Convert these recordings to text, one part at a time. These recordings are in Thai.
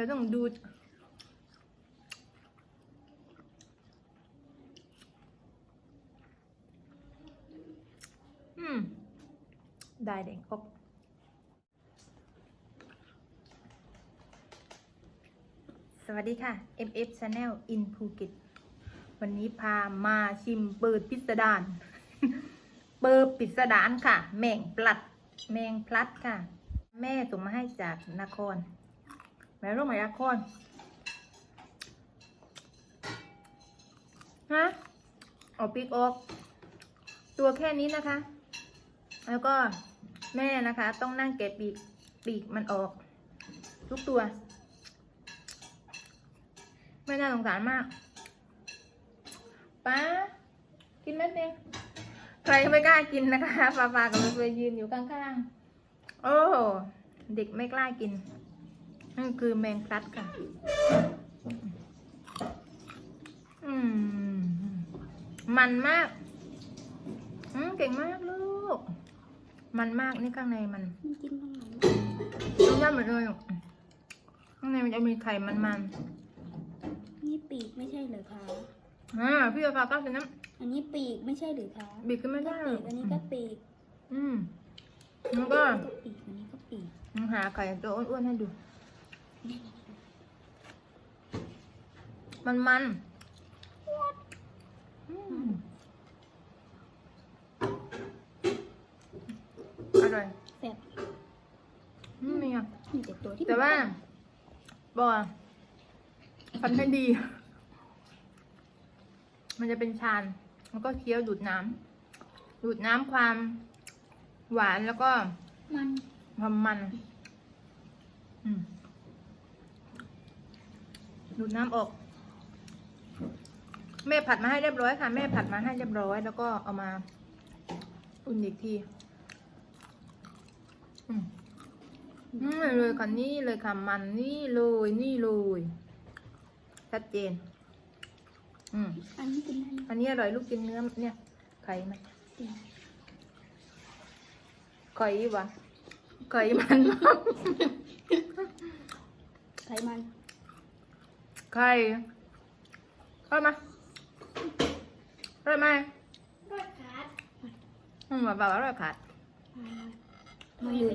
ดี๋ยวต้องดูอืมได้เด็กอกสวัสดีค่ะ MF Channel in Phuket วันนี้พามาชิมเปิดพิสดารเปิดพิสดารค่ะ แมงปลัด แมงพลัดค่ะ แม่ส่งมาให้จากนคร แม่รู้ไหมนครฮะเอาปีกออกตัวแค่นี้นะคะ แล้วก็แม่นะคะ ต้องนั่งแกะปีกปีกมันออก ทุกตัว ไม่น่าสงสารมากป้ากินไหมเพียงใครไม่กล้ากินนะคะปลาปลากับเพื่อนยืนอยู่ข้างๆ โอ้ เด็กไม่กล้ากิน นั่นคือแมงพลัดค่ะ อืม มันมาก อืมเก่งมากลูก มันมากนี่ข้างในมันมันกินตรงไหนต้องย่ำหมดเลยอืมข้างในมันจะมีไข่มันมันนี่ปีกไม่ใช่เหรือคะๆอ่าพี่เอาฟ้าก้าวกินน้อันนี้ปีกไม่ใช่หรือคะำบีบขึ้นไม่ก็ได้ปีกอันนี้ก็ปีก อืมแล้วก็ก็ปีกอันนี้ก็ปีกหาไข่ตัวอ้วนๆให้ดู มันมันๆอืมอร่อยแซ่บอืมนี่อะมีแต่ตัวที่แต่ว่าบอฟันให้ดี มันจะเป็นชานแล้วก็เคี้ยวดูดน้ำดูดน้ำความหวานแล้วก็ มันความมัน อืม ดูดน้ำออก แม่ผัดมาให้เรียบร้อยค่ะ แม่ผัดมาให้เรียบร้อย แล้วก็เอามาอุ่นอีกทีอืมนี่เลยค่ะนี่เลยค่ะมันนี่เลยนี่เลยชัดเจน อืมอันนี้กินได้ไหมอันนี้อร่อยลูกกินเนื้อเนี่ยไข่ไหมกินไข่วะไข่มันไขมัน ไข่เข้ามาเข้ามารสขาดอืมแบบอร่อยขาดมาเลย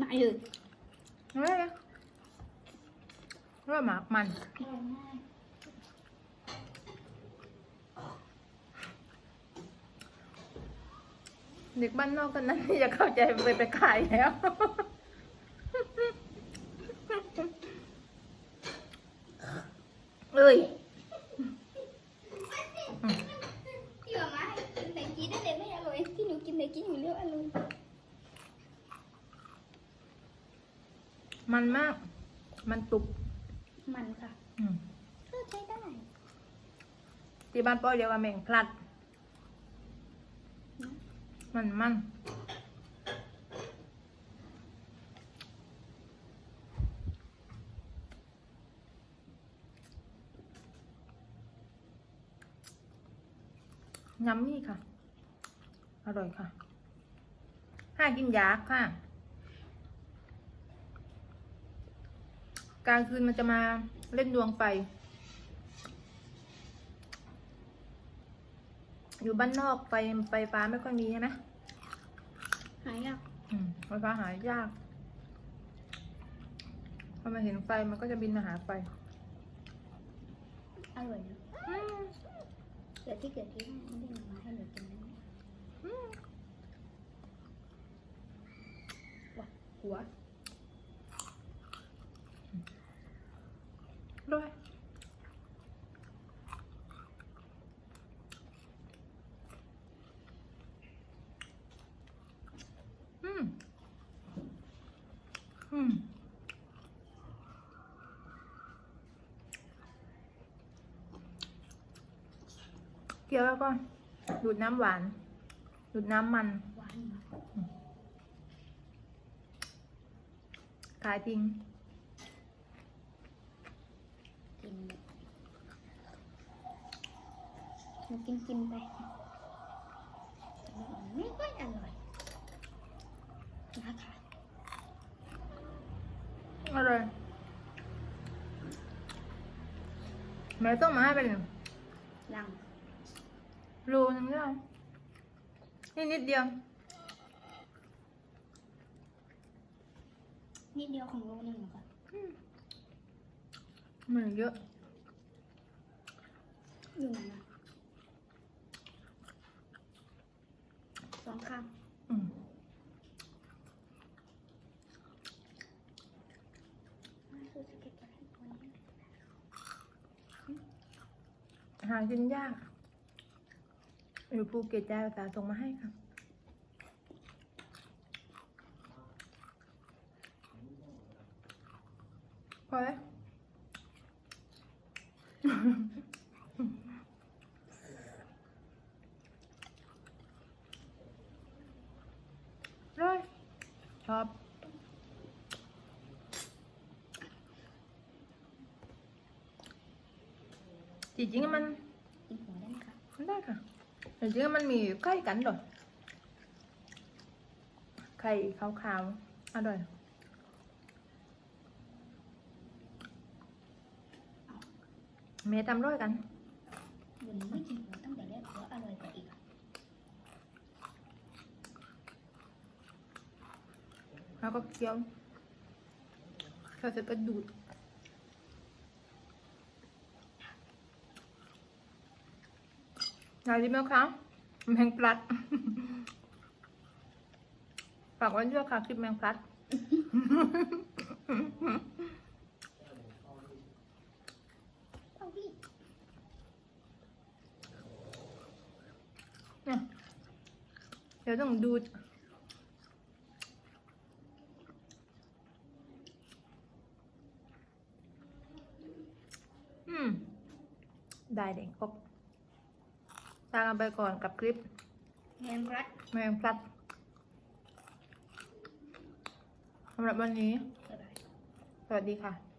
มาเลยเฮ้ยอร่อยมากมันเด็กบ้านนอกกันนั้นที่จะเข้าใจไปไปขายแล้ว เอ้ยพี่บอกมาให้กินแต่กี้ได้เลยไม่อร่อยที่หนูกินแต่กี้อยู่เรียกอร่อยมันมาก มันตุกมันค่ะอืมก็ใช้ได้ที่บ้านป้อยเรียกว่าแมงพลัด มันมัน ยำนี่ค่ะ อร่อยค่ะห้ากินยากค่ะ กลางคืนมันจะมาเล่นดวงไฟ อยู่บ้านนอกไฟไฟฟ้าไม่ค่อยมีใช่ไหมหายากอืมไฟฟ้าหายากพอมาเห็นไฟมันก็จะบินมาหาไฟ อร่อย นะอืมเกิดที่เกิดที่ไม่ได้มาให้หนูกินนะอืมหัวด้วยอืมอืม เกี่ยวแล้วก็ดูดน้ำหวาน ดูดน้ำมันหวานขายทิ้งกินหนูกินกินไป ไม่ค่อยอร่อยนะคะอร่อยไม่ต้องมาให้เป็นลัง โลนึงได้นี่นิดเดียว นิดเดียวของโลนึงเหรอคะมันเยอะอยู่ไหนนะสองข้างอืมนี่คือสเก็ตบอร์ดให้คนนี้หากินยาก อยู่ภูเก็ตใจภาษาส่งมาให้ค่ะพอแล้วร้อยชอบจริงๆมันกินหัวได้ไหมคะมันได้ค่ะ แต่จริงๆมันมีไข่กันด้วยไข่ขาวๆอร่อยเมย์ทำร้อยกันเดี๋ยวนี้ไม่กินหัวตั้งแต่แรกหัวอร่อยกว่าอีกอะแล้วก็เคี้ยวเขาจะกระดูด อยากกินไหมคะแมงปลัดฝากไว้ด้วยค่ะคลิปแมงปลัดเนี่ยเดี๋ยวต้องดูอืมได้เด็กปก ตามกันไปก่อนกับคลิปแมงรัดแมงพลัดสำหรับวันนี้บ๊ายบายสวัสดีค่ะ